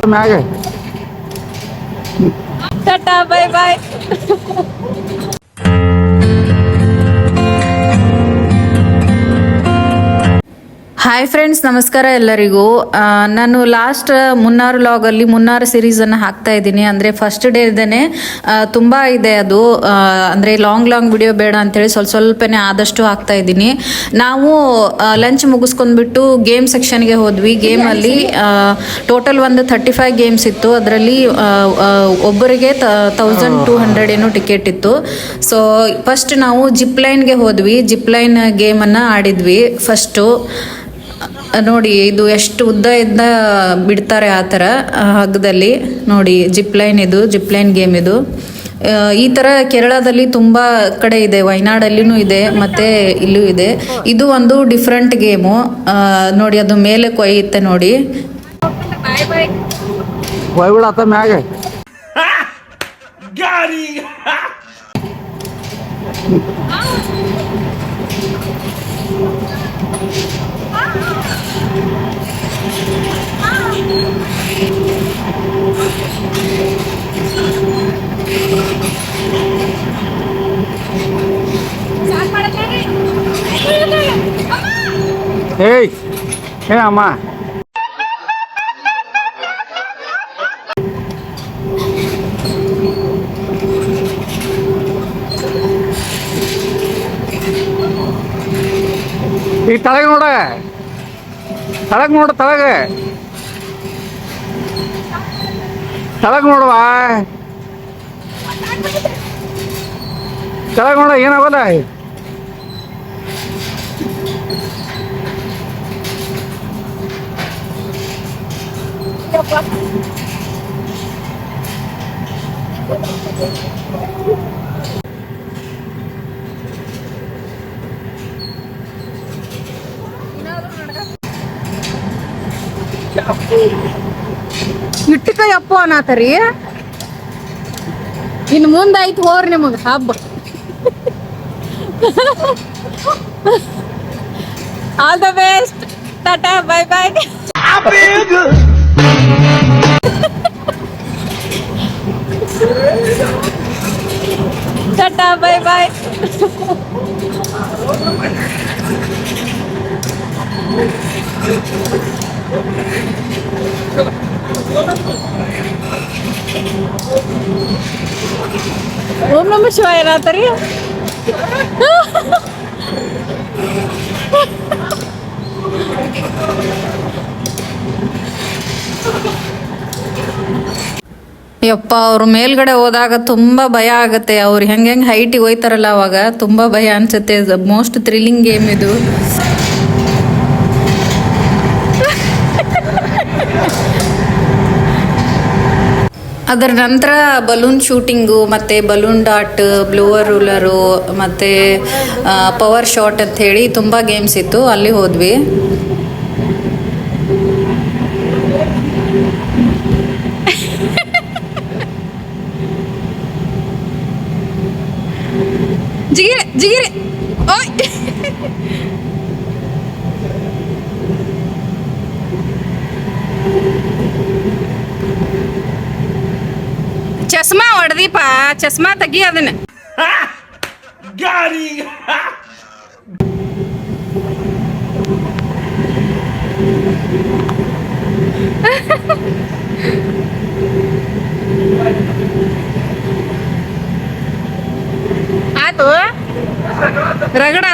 तुम आ गए। Tata bye bye hi friends ನಮಸ್ಕಾರ ಎಲ್ಲರಿಗೂ. ನಾನು ಲಾಸ್ಟ್ ಮುನ್ನಾರು ಲಾಗಲ್ಲಿ ಮುನ್ನಾರು ಸಿರೀಸನ್ನು ಹಾಕ್ತಾ ಇದ್ದೀನಿ. ಅಂದರೆ ಫಸ್ಟ್ ಡೇ ಇದ್ದೇನೆ ತುಂಬ ಇದೆ ಅದು. ಅಂದರೆ ಲಾಂಗ್ ಲಾಂಗ್ ವಿಡಿಯೋ ಬೇಡ ಅಂತೇಳಿ ಸ್ವಲ್ಪ ಸ್ವಲ್ಪನೇ ಆದಷ್ಟು ಹಾಕ್ತಾ ಇದ್ದೀನಿ. ನಾವು ಲಂಚ್ ಮುಗಿಸ್ಕೊಂಡ್ಬಿಟ್ಟು ಗೇಮ್ ಸೆಕ್ಷನ್ಗೆ ಹೋದ್ವಿ. ಗೇಮಲ್ಲಿ ಟೋಟಲ್ ಒಂದು ಥರ್ಟಿ ಫೈವ್ ಗೇಮ್ಸ್ ಇತ್ತು. ಅದರಲ್ಲಿ ಒಬ್ಬರಿಗೆ ತೌಸಂಡ್ ಟೂ ಹಂಡ್ರೆಡ್ ಏನೋ ಟಿಕೆಟ್ ಇತ್ತು. ಸೊ ಫಸ್ಟ್ ನಾವು ಜಿಪ್ ಲೈನ್ಗೆ ಹೋದ್ವಿ. ಜಿಪ್ ಲೈನ್ ಗೇಮನ್ನು ಆಡಿದ್ವಿ ಫಸ್ಟು ನೋಡಿ ಇದು ಎಷ್ಟು ಉದ್ದ ಇದ್ದ ಬಿಡ್ತಾರೆ ಆ ಥರ ಹಗ್ಗದಲ್ಲಿ. ನೋಡಿ ಜಿಪ್ ಲೈನ್ ಇದು ಜಿಪ್ ಲೈನ್ ಗೇಮ್ ಇದು. ಈ ಥರ ಕೇರಳದಲ್ಲಿ ತುಂಬ ಕಡೆ ಇದೆ ವಯನಾಡಲ್ಲಿನೂ ಇದೆ ಮತ್ತು ಇಲ್ಲೂ ಇದೆ. ಇದು ಒಂದು ಡಿಫ್ರೆಂಟ್ ಗೇಮು. ನೋಡಿ ಅದು ಮೇಲೆ ಕೊಯ್ಯುತ್ತೆ ನೋಡಿ. ಮ್ಯಾಗ. ஏய் ஏ அம்மா. இது தலைகனோட தலகனோட தலகு. தலகனோட வா தலகனோட ஏன்னா போல ಇಟ್ಟಕ ಯಪ್ಪ ಅನ್ನತರಿ ಇನ್ ಮುಂದಾಯ್ತು ಹೋರಿ ನಿಮಗ ಹಬ್ಬ. All the best tata bye tata bye bye. ओम नमः शिवाय ना तरी ಯಪ್ಪ, ಅವ್ರ ಮೇಲ್ಗಡೆ ಹೋದಾಗ ತುಂಬಾ ಭಯ ಆಗುತ್ತೆ. ಅವ್ರು ಹೆಂಗೆ ಹೆಂಗೆ ಹೈಟಿಗೆ ಹೋಯ್ತಾರಲ್ಲ ಅವಾಗ ತುಂಬಾ ಭಯ ಅನ್ಸುತ್ತೆ. ಮೋಸ್ಟ್ ಥ್ರಿಲ್ಲಿಂಗ್ ಗೇಮ್ ಇದು. ಅದರ ನಂತರ ಬಲೂನ್ ಶೂಟಿಂಗು ಮತ್ತು ಬಲೂನ್ ಡಾಟ್ ಬ್ಲೂವರ್ ರೂಲರು ಮತ್ತು ಪವರ್ ಶಾಟ್ ಅಂತ ಹೇಳಿ ತುಂಬ ಗೇಮ್ಸ್ ಇತ್ತು. ಅಲ್ಲಿ ಹೋದ್ವಿ. ಜಿಗಿರೆ ಜಿಗಿರೆ ಓಯ್ ಚಸ್ಮಾ ಹೊಡೆದಿಪ್ಪ ಚಸ್ಮಾ ತೆಗಿ ಅದನ್ನ ಆತು ರಗಡ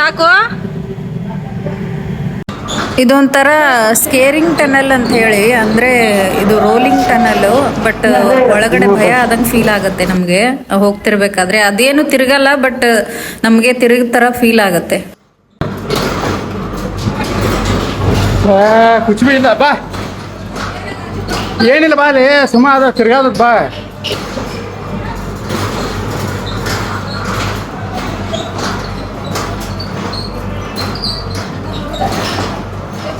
ಸಾಕು. ಇದೊಂಥರ ಸ್ಕೇರಿಂಗ್ ಟನಲ್ ಅಂತ ಹೇಳಿ, ಅಂದರೆ ಇದು ರೋಲಿಂಗ್ ಟನಲ್ಲು ಬಟ್ ಒಳಗಡೆ ಭಯ ಆದಂಗೆ ಫೀಲ್ ಆಗುತ್ತೆ ನಮಗೆ. ಹೋಗ್ತಿರ್ಬೇಕಾದ್ರೆ ಅದೇನು ತಿರುಗಲ್ಲ ಬಟ್ ನಮಗೆ ತಿರುಗ ಥರ ಫೀಲ್ ಆಗುತ್ತೆ ಏನಿಲ್ಲ ಬಾ ಸುಮಾರು ಅದ ಬಾ.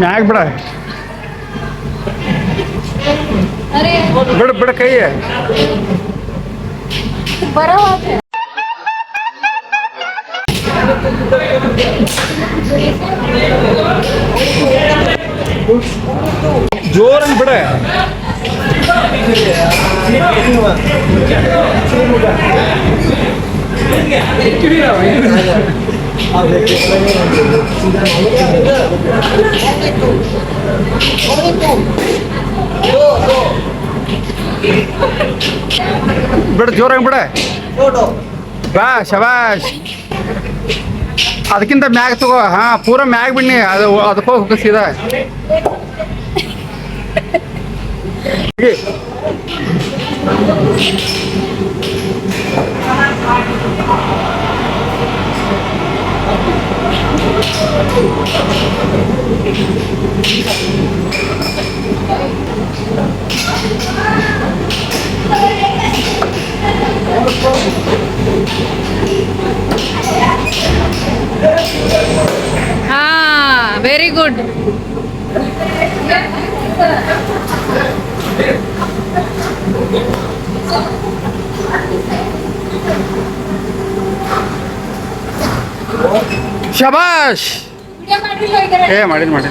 नायक बड़ा है। अरे। बड़ बड़ कही है। बड़ा बात है। ज़ोर बड़ा है। ಬಿಡ, ಜೋರಾಗಿ ಬಿಡ. ಬಾ, ಶಬಾಷ್. ಅದಕ್ಕಿಂತ ಮ್ಯಾಗ ತಗೋ, ಹಾ, ಪೂರ ಮ್ಯಾಗ ಬಿಡ್ನಿ. ಅದು ಅದಕ್ಕೋ ಸೀದಾ. Very Very Thank you. ಶಬಾಷ್ ಏ ಮಾಡಿದ್ ಮಾಡಿ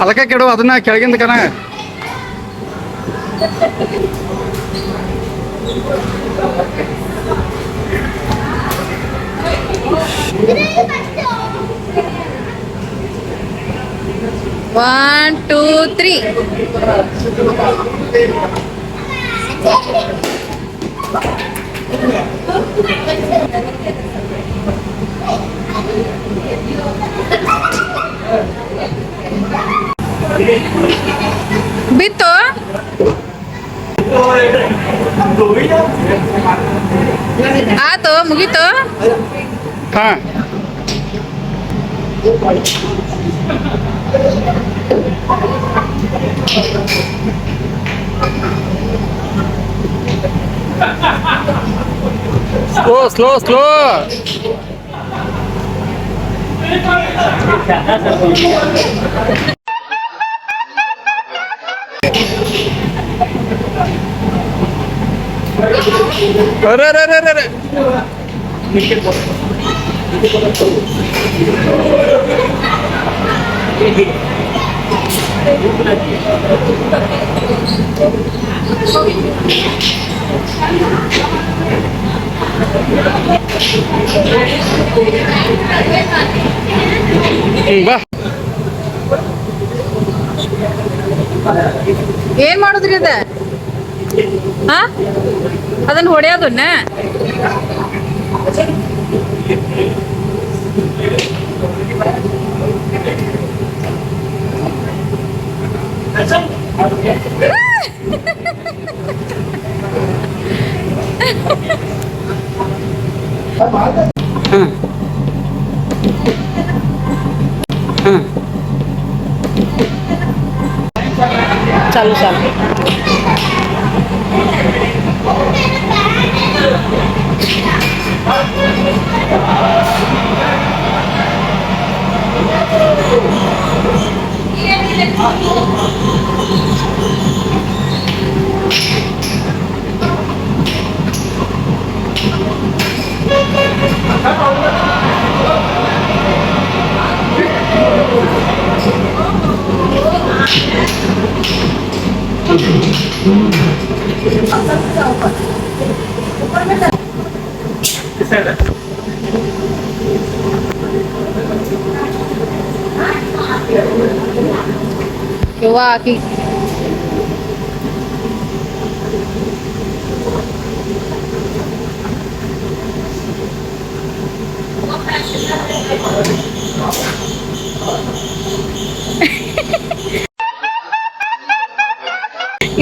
ಅದಕ್ಕೆ ಕೆಡು ಅದನ್ನ ಕೆಳಗಿಂದ ಕನ one two three Bito? Ato, mugito? Ha? Скло, скло, скло! Ре, ре, ре, ре, ре. Thank you. ಬಾ ಏನ್ ಮಾಡುದ್ರಿ ಅದ ಹಾ ಅದನ್ನ ಹೊಡೆಯೋದನ್ನ Hmm. Hmm. ચાલુ ચાલુ Thank. Yeah. ಯವ್ವ ಆಕಿ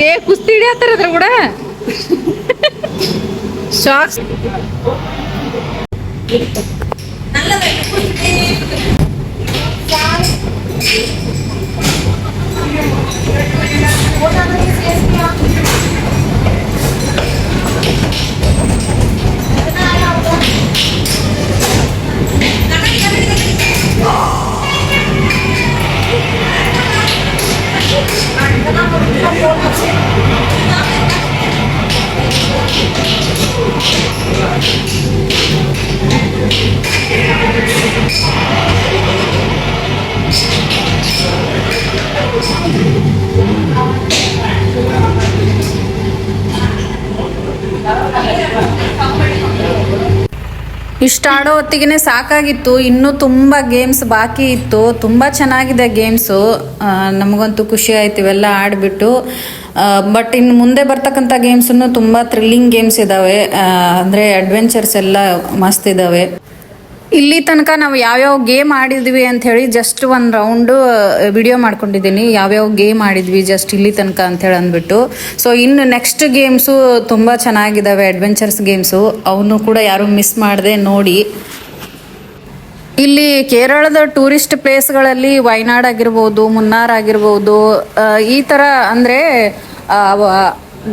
ಏ ಕುಸ್ತಿ ಹಿಡಿಯತ್ತಾರ ಅದ್ರ ಕೂಡ ಶಾಕ್ಸ್ ಇಷ್ಟ ಆಡೋ ಹೊತ್ತಿಗೆ ಸಾಕಾಗಿತ್ತು. ಇನ್ನೂ ತುಂಬ ಗೇಮ್ಸ್ ಬಾಕಿ ಇತ್ತು. ತುಂಬ ಚೆನ್ನಾಗಿದೆ ಗೇಮ್ಸು ನಮಗಂತೂ ಖುಷಿ ಆಯ್ತು ಇವೆಲ್ಲ ಆಡಿಬಿಟ್ಟು. ಬಟ್ ಇನ್ನು ಮುಂದೆ ಬರ್ತಕ್ಕಂಥ ಗೇಮ್ಸನ್ನು ತುಂಬ ಥ್ರಿಲ್ಲಿಂಗ್ ಗೇಮ್ಸ್ ಇದ್ದಾವೆ ಅಂದರೆ ಅಡ್ವೆಂಚರ್ಸ್ ಎಲ್ಲ ಮಸ್ತ್ ಇದ್ದಾವೆ ಇಲ್ಲಿ ತನಕ ನಾವು ಯಾವ್ಯಾವ ಗೇಮ್ ಆಡಿದ್ವಿ ಅಂತ ಹೇಳಿ ಜಸ್ಟ್ ಒಂದು ರೌಂಡು ವಿಡಿಯೋ ಮಾಡ್ಕೊಂಡಿದ್ದೀನಿ. ಯಾವ್ಯಾವ ಗೇಮ್ ಆಡಿದ್ವಿ ಜಸ್ಟ್ ಇಲ್ಲಿ ತನಕ ಅಂತ ಹೇಳಿ ಅಂದ್ಬಿಟ್ಟು. ಸೊ ಇನ್ನು ನೆಕ್ಸ್ಟ್ ಗೇಮ್ಸು ತುಂಬ ಚೆನ್ನಾಗಿದ್ದಾವೆ ಅಡ್ವೆಂಚರ್ಸ್ ಗೇಮ್ಸು ಅವನು ಕೂಡ ಯಾರು ಮಿಸ್ ಮಾಡದೆ ನೋಡಿ. ಇಲ್ಲಿ ಕೇರಳದ ಟೂರಿಸ್ಟ್ ಪ್ಲೇಸ್ಗಳಲ್ಲಿ ವಯನಾಡ್ ಆಗಿರ್ಬೋದು, ಮುನ್ನಾರ್ ಆಗಿರ್ಬೋದು ಈ ಥರ ಅಂದರೆ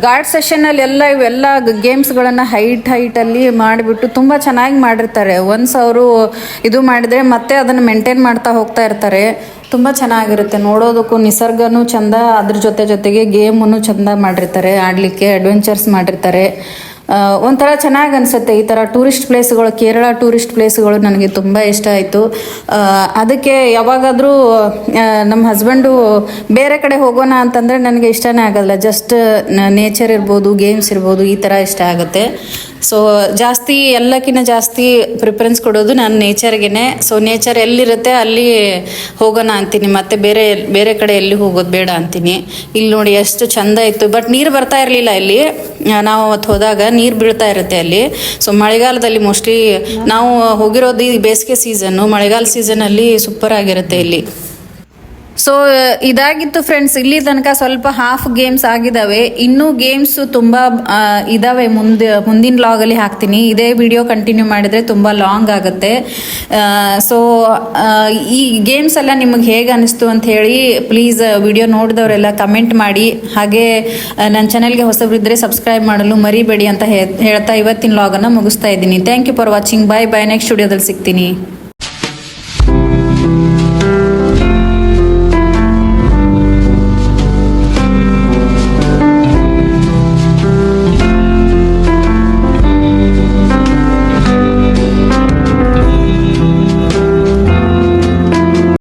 ಗಾರ್ಡ್ ಸೆಷನಲ್ಲಿ ಎಲ್ಲ ಇವೆಲ್ಲ ಗೇಮ್ಸ್ಗಳನ್ನು ಹೈಟ್ ಹೈಟಲ್ಲಿ ಮಾಡಿಬಿಟ್ಟು ತುಂಬ ಚೆನ್ನಾಗಿ ಮಾಡಿರ್ತಾರೆ. ಒನ್ಸ್ ಅವರು ಇದು ಮಾಡಿದರೆ ಮತ್ತೆ ಅದನ್ನು ಮೇಂಟೈನ್ ಮಾಡ್ತಾ ಹೋಗ್ತಾ ಇರ್ತಾರೆ. ತುಂಬ ಚೆನ್ನಾಗಿರುತ್ತೆ. ನೋಡೋದಕ್ಕೂ ನಿಸರ್ಗನೂ ಚಂದ, ಅದ್ರ ಜೊತೆ ಜೊತೆಗೆ ಗೇಮನ್ನು ಚಂದ ಮಾಡಿರ್ತಾರೆ. ಆಡಲಿಕ್ಕೆ ಅಡ್ವೆಂಚರ್ಸ್ ಮಾಡಿರ್ತಾರೆ. ಒಂಥರ ಚೆನ್ನಾಗಿ ಅನಿಸುತ್ತೆ ಈ ಥರ ಟೂರಿಸ್ಟ್ ಪ್ಲೇಸ್ಗಳು ಕೇರಳ ಟೂರಿಸ್ಟ್ ಪ್ಲೇಸ್ಗಳು ನನಗೆ ತುಂಬ ಇಷ್ಟ ಆಯಿತು. ಅದಕ್ಕೆ ಯಾವಾಗಾದರೂ ನಮ್ಮ ಹಸ್ಬೆಂಡು ಬೇರೆ ಕಡೆ ಹೋಗೋಣ ಅಂತಂದರೆ ನನಗೆ ಇಷ್ಟನೇ ಆಗಲ್ಲ. ಜಸ್ಟ್ ನೇಚರ್ ಇರ್ಬೋದು ಗೇಮ್ಸ್ ಇರ್ಬೋದು, ಈ ಥರ ಇಷ್ಟ ಆಗುತ್ತೆ. ಸೊ ಜಾಸ್ತಿ ಎಲ್ಲಕ್ಕಿಂತ ಜಾಸ್ತಿ ಪ್ರಿಫರೆನ್ಸ್ ಕೊಡೋದು ನಾನು ನೇಚರ್ಗೆ ಸೊ ನೇಚರ್ ಎಲ್ಲಿರುತ್ತೆ ಅಲ್ಲಿ ಹೋಗೋಣ ಅಂತೀನಿ. ಮತ್ತೆ ಬೇರೆ ಬೇರೆ ಕಡೆ ಎಲ್ಲಿ ಹೋಗೋದು ಬೇಡ ಅಂತೀನಿ. ಇಲ್ಲಿ ನೋಡಿ ಎಷ್ಟು ಚಂದ ಇತ್ತು. ಬಟ್ ನೀರು ಬರ್ತಾ ಇರಲಿಲ್ಲ ಇಲ್ಲಿ. ನಾವು ಅವತ್ತು ಹೋದಾಗ ನೀರು ಬೀಳ್ತಾ ಇರುತ್ತೆ ಅಲ್ಲಿ. ಸೊ ಮಳೆಗಾಲದಲ್ಲಿ ಮೋಸ್ಟ್ಲಿ ನಾವು ಹೋಗಿರೋದು ಈ ಬೇಸಿಗೆ ಸೀಸನ್ನು ಮಳೆಗಾಲ ಸೀಸನಲ್ಲಿ ಸೂಪರ್ ಆಗಿರುತ್ತೆ ಇಲ್ಲಿ. ಸೊ ಇದಾಗಿತ್ತು ಫ್ರೆಂಡ್ಸ್ ಇಲ್ಲಿ ತನಕ ಸ್ವಲ್ಪ ಹಾಫ್ ಗೇಮ್ಸ್ ಆಗಿದ್ದಾವೆ ಇನ್ನೂ ಗೇಮ್ಸ್ ತುಂಬ ಇದಾವೆ. ಮುಂದೆ, ಮುಂದಿನ ಲಾಗಲ್ಲಿ ಹಾಕ್ತೀನಿ. ಇದೇ ವಿಡಿಯೋ ಕಂಟಿನ್ಯೂ ಮಾಡಿದರೆ ತುಂಬ ಲಾಂಗ್ ಆಗುತ್ತೆ. ಸೊ ಈ ಗೇಮ್ಸ್ ಎಲ್ಲ ನಿಮಗೆ ಹೇಗೆ ಅನಿಸ್ತು ಅಂತ ಹೇಳಿ ಪ್ಲೀಸ್ ವಿಡಿಯೋ ನೋಡಿದವರೆಲ್ಲ ಕಮೆಂಟ್ ಮಾಡಿ. ಹಾಗೆ ನನ್ನ ಚಾನೆಲ್ಗೆ ಹೊಸಬರಿದ್ದರೆ ಸಬ್ಸ್ಕ್ರೈಬ್ ಮಾಡಲು ಮರಿಬೇಡಿ ಅಂತ ಹೇಳ್ತಾ ಇವತ್ತಿನ ಲಾಗನ್ನು ಮುಗಿಸ್ತಾ ಇದ್ದೀನಿ. Thank you for watching bye bye next ವಿಡಿಯೋದಲ್ಲಿ ಸಿಗ್ತೀನಿ.